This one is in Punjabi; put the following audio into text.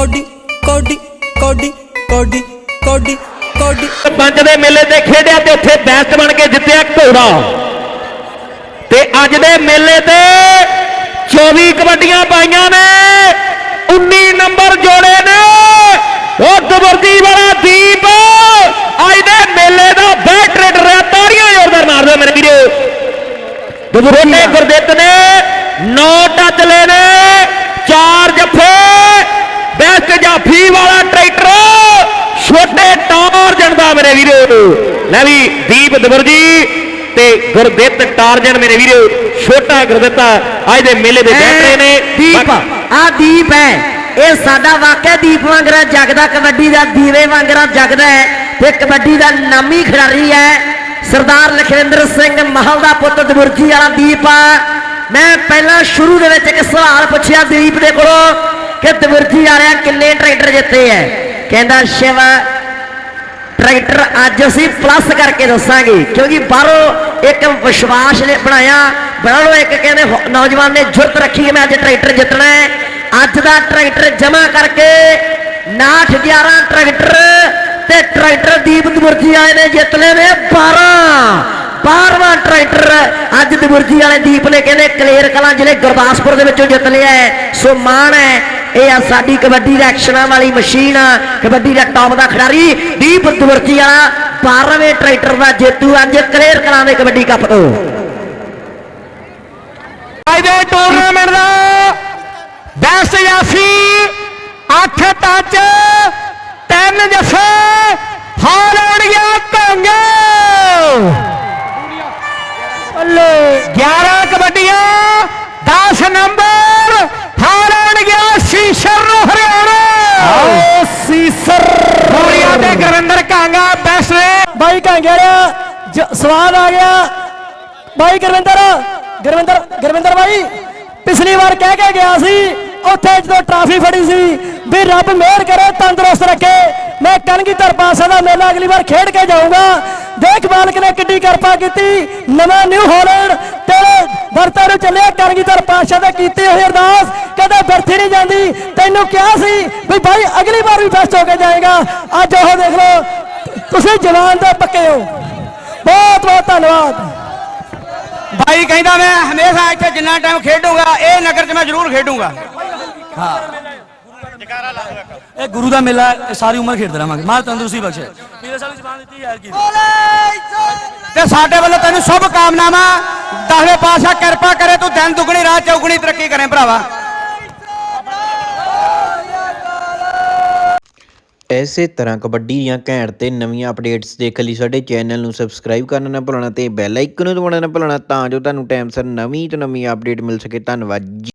ਕੋਡੀ ਕੋਡੀ ਕੋਡੀ ਕੋਡੀ ਕੋਡੀ ਕੋਡੀ। ਪੰਜ ਦੇ ਮੇਲੇ ਤੇ ਖੇਡਿਆ ਤੇ ਉੱਥੇ ਬੈਸਟ ਬਣ ਕੇ ਜਿੱਤਿਆ ਘੋੜਾ। ਤੇ ਅੱਜ ਦੇ ਮੇਲੇ ਤੇ 24 ਕਬੱਡੀਆਂ ਪਾਈਆਂ ਨੇ 19 ਨੰਬਰ ਜੋੜੇ ਨੇ। ਉਹ ਦਬਰਦੀ ਵਾਲਾ ਦੀਪ ਅੱਜ ਦੇ ਮੇਲੇ ਦਾ ਬੈਸਟ ਰੇਡਰ ਹੈ ਤਾੜੀਆਂ ਜ਼ੋਰਦਾਰ ਮਾਰ ਦਿਓ ਮੇਰੇ ਵੀਰੋ। ਦਬਰੋਨੇ ਗੁਰਦਿੱਤ ਨੇ 9 ਟੱਚ ਲਏ ਨੇ ਚਾਰ ਜੱਫੇ ਬੈਸਟ ਜਾਫੀ ਵਾਲਾ ਟਰੈਕਟਰ ਛੋਟੇ ਟਾਰਜਨ ਦਾ ਮੇਰੇ ਵੀਰੋ ਲੈ ਵੀ ਦੀਪ ਦਬਰ ਜੀ ਤੇ ਗੁਰਦਿੱਤ ਟਾਰਜਨ ਮੇਰੇ ਵੀਰੋ ਛੋਟਾ ਗੁਰਦਿੱਤਾ ਅੱਜ ਦੇ ਮੇਲੇ ਦੇ ਬੈਠੇ ਨੇ। ਦੀਪ ਆ ਦੀਪ ਹੈ। ਇਹ ਸਾਡਾ ਵਾਕਿਆ ਦੀਪ ਵਾਂਗਰਾ ਜਗਦਾ ਕਬੱਡੀ ਦਾ ਦੀਵੇ ਵਾਂਗਰਾ ਜਗਦਾ ਹੈ ਤੇ ਕਬੱਡੀ ਦਾ ਨਾਮੀ ਖਿਡਾਰੀ ਹੈ। ਸਰਦਾਰ ਲਖਵਿੰਦਰ ਸਿੰਘ ਮਹਲ ਦਾ ਪੁੱਤ ਦਬੁਰਜੀ ਵਾਲਾ ਦੀਪ ਆ। ਮੈਂ ਪਹਿਲਾਂ ਸ਼ੁਰੂ ਦੇ ਵਿੱਚ ਇੱਕ ਸਵਾਲ ਪੁੱਛਿਆ ਦੀਪ ਦੇ ਕੋਲੋਂ ਕਿ ਦਬੁਰਜੀ ਵਾਲਿਆ ਕਿੰਨੇ ਟਰੈਕਟਰ ਜਿੱਤੇ ਐ ਕਹਿੰਦਾ ਸ਼ਿਵ ਟਰੈਕਟਰ ਅੱਜ ਅਸੀਂ ਪਲੱਸ ਕਰਕੇ ਦੱਸਾਂਗੇ, ਕਿਉਂਕਿ ਬਾਹਰੋਂ ਇੱਕ ਵਿਸ਼ਵਾਸ ਨੇ ਬਣਾਇਆ। ਬਾਹਰੋਂ ਇੱਕ ਕਹਿੰਦੇ ਨੌਜਵਾਨ ਨੇ ਜੁਰਤ ਰੱਖੀ ਕਿ ਮੈਂ ਅੱਜ ਟਰੈਕਟਰ ਜਿੱਤਣਾ ਹੈ। ਅੱਜ ਦਾ ਟਰੈਕਟਰ ਜਮਾ ਕਰਕੇ 9 11 ਟਰੈਕਟਰ ਤੇ ਟਰੈਕਟਰ ਦੀਪ ਦਮੁਰਜੀ ਆਏ ਨੇ ਜਿੱਤ ਲਏ ਨੇ 12 12ਵਾਂ ਟਰੈਕਟਰ ਅੱਜ ਦਮੁਰਜੀ ਵਾਲੇ ਦੀਪ ਨੇ ਕਹਿੰਦੇ ਕਲੇਰ ਕਲਾਂ ਜ਼ਿਲ੍ਹੇ ਗੁਰਦਾਸਪੁਰ ਦੇ ਵਿੱਚੋਂ ਜਿੱਤ ਲਿਆ ਹੈ। ਸੋ ਮਾਣ ਹੈ। ਇਹ ਆ ਸਾਡੀ ਕਬੱਡੀ ਦਾ ਐਕਸ਼ਨਾਂ ਵਾਲੀ ਮਸ਼ੀਨ ਕਬੱਡੀ ਦਾ ਟੌਪ ਦਾ ਖਿਡਾਰੀ ਦੀਪ ਦਵਰਜੀ ਵਾਲਾ। 12ਵੇਂ ਟਰੈਕਟਰ ਦਾ ਜੇਤੂ ਅੱਜ ਕਲੇਰ ਕਲਾਂ ਦੇ ਕਬੱਡੀ ਕੱਪ ਤੋਂ। ਅੱਜ ਟੂਰਨਾਮੈਂਟ ਦਾ ਬੈਸਟ ਜਾਫੀ 8 ਟੱਚ 3 ਜਫੇ ਹਾਲ ਸੀਸਰ ਕੋਰੀਆ ਦੇ ਗੁਰਵਿੰਦਰ ਕਾਂਗਾ ਬੈਸਟ ਨੇ। ਬਾਈ ਕਾਂਗੇੜਾ ਸਵਾਦ ਆ ਗਿਆ। ਬਾਈ ਗੁਰਵਿੰਦਰ ਗੁਰਵਿੰਦਰ ਗੁਰਵਿੰਦਰ ਬਾਈ ਪਿਛਲੀ ਵਾਰ ਕਹਿ ਕੇ ਗਿਆ ਸੀ ਉੱਥੇ ਜਦੋਂ ਟਰਾਫੀ ਫੜੀ ਸੀ ਵੀ ਰੱਬ ਮਿਹਰ ਕਰੇ ਤੰਦਰੁਸਤ ਰੱਖੇ। ਮੈਂ ਕਨਗੀਧਰ ਪਾਸਾ ਦਾ ਮੇਲਾ ਅਗਲੀ ਵਾਰ ਖੇਡ ਕੇ ਜਾਊਂਗਾ। ਦੇਖ ਮਾਲਕ ਨੇ ਕਿੱਡੀ ਕਿਰਪਾ ਕੀਤੀ। ਨਵਾਂ ਨਿਊ ਹਾਲੈਂਡ ਤੇਰੇ ਵਰਤਾਂ ਨੂੰ ਚੱਲਿਆ ਕਨਗੀਧਰ ਪਾਸਾ ਤੇ ਕੀਤੀ ਹੋਈ ਅਰਦਾਸ। ਕਦੇ ਬਿਰਥੀ ਨਹੀਂ ਜਾਂਦੀ। ਤੈਨੂੰ ਕਿਹਾ ਸੀ ਵੀ ਬਾਈ ਅਗਲੀ ਵਾਰ ਵੀ ਬੈਸਟ ਹੋ ਕੇ ਜਾਏਗਾ। ਅੱਜ ਉਹ ਦੇਖ ਲਓ ਤੁਸੀਂ ਜਵਾਨ ਦੇ ਪੱਕੇ ਹੋ। ਬਹੁਤ ਬਹੁਤ ਧੰਨਵਾਦ। ਭਾਈ ਕਹਿੰਦਾ ਮੈਂ ਹਮੇਸ਼ਾ ਇੱਥੇ ਜਿੰਨਾ ਟਾਈਮ ਖੇਡੂੰਗਾ ਇਹ ਨਗਰ 'ਚ ਮੈਂ ਜ਼ਰੂਰ ਖੇਡੂੰਗਾ। ਇਹ ਗੁਰੂ ਦਾ ਮੇਲਾ ਹੈ, ਸਾਰੀ ਉਮਰ ਖੇਡਦੇ ਰਹਾਂਗੇ। ਮਾਂ ਤੰਦਰੁਸਤੀ ਬਖਸ਼ੇ। ਪੀਰੇ ਸਾਹਿਬ ਜ਼ਬਾਨ ਦਿੱਤੀ ਯਾਰ ਕੀ ਤੇ ਸਾਡੇ ਵੱਲੋਂ ਤੈਨੂੰ ਸ਼ੁਭ ਕਾਮਨਾਵਾਂ। ਦਸਵੇਂ ਪਾਤਸ਼ਾਹ ਕਿਰਪਾ ਕਰੇ, ਤੂੰ ਦਿਨ ਦੁਗਣੀ, ਰਾਤ ਚੌਗਣੀ ਤਰੱਕੀ ਕਰੇ ਭਰਾਵਾ। ਐਸੇ ਤਰ੍ਹਾਂ ਕਬੱਡੀ ਦੀਆਂ ਘੈਂਟ ਤੇ ਨਵੀਆਂ ਅਪਡੇਟਸ ਦੇਖਣ ਲਈ ਸਾਡੇ ਚੈਨਲ ਨੂੰ ਸਬਸਕ੍ਰਾਈਬ ਕਰਨਾ ਨਾ ਭੁੱਲਣਾ ਤੇ ਬੈਲ ਆਈਕਨ ਨੂੰ ਦਬਾਉਣਾ ਨਾ ਭੁੱਲਣਾ ਤਾਂ ਜੋ ਤੁਹਾਨੂੰ ਟਾਈਮ ਸਿਰ ਨਵੀਂ ਤੋਂ ਨਵੀਂ ਅਪਡੇਟ ਮਿਲ ਸਕੇ। ਧੰਨਵਾਦ ਜੀ।